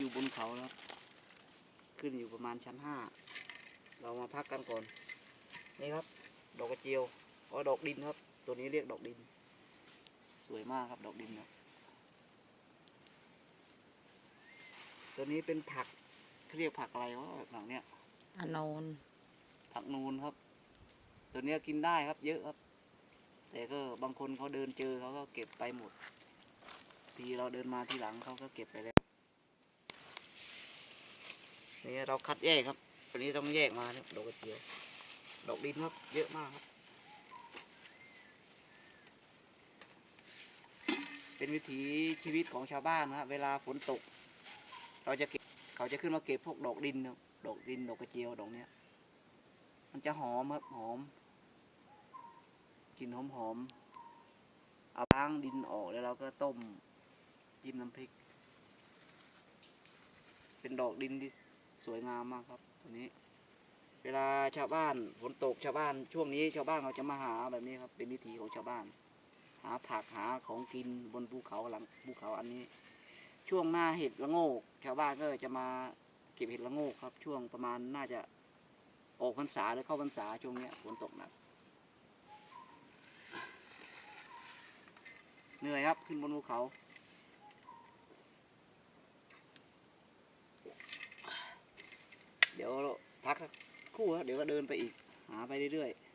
อยู่บนเขาแล้วครับขึ้นอยู่ประมาณชั้นห้า เรามาพักกันก่อน นี่ครับ ดอกกระเจียวอ๋อดอกดินครับ ตัวนี้เรียกดอกดิน สวยมากครับดอกดินครับตัวนี้เป็นผักเขาเรียกผักอะไรวะหลังเนี้ยอานนผักนูนครับ ตัวเนี้ยกินได้ครับ เยอะครับ แต่ก็บางคนเขาเดินเจอเขาก็เก็บไปหมด ทีเราเดินมาทีหลังเขาก็เก็บไปแล้ว นี่เราคัดแยกครับตัวนี้ต้องแยกมาครับดอกกระเจียวดอกดินครับเยอะมากครับ เป็นวิถีชีวิตของชาวบ้านนะครับเวลาฝนตก เราจะเก็บเขาจะขึ้นมาเก็บพวกดอกดินครับดอกดินดอกกระเจียวดอกเนี้ย มันจะหอมครับหอมกลิ่นหอมหอมเอาล้างดินออกแล้วเราก็ต้มจิ้มน้ำพริก เป็นดอกดินที่ สวยงามมากครับตัวนี้ เวลาชาวบ้านฝนตกชาวบ้าน ช่วงนี้ชาวบ้านเขาจะมาหาแบบนี้ครับ เป็นวิถีของชาวบ้าน หาผักหาของกินบนภูเขาหลังภูเขาอันนี้ ช่วงหน้าเห็ดละโงก ชาวบ้านก็จะมาเก็บเห็ดละโงกครับ ช่วงประมาณน่าจะออกพรรษาหรือเข้าพรรษาช่วงนี้ฝนตกหนักเหนื่อยครับขึ้นบนภูเขา เดี๋ยวพักสักครู่ครับเดี๋ยวก็เดินไปอีกหาไปเรื่อยๆ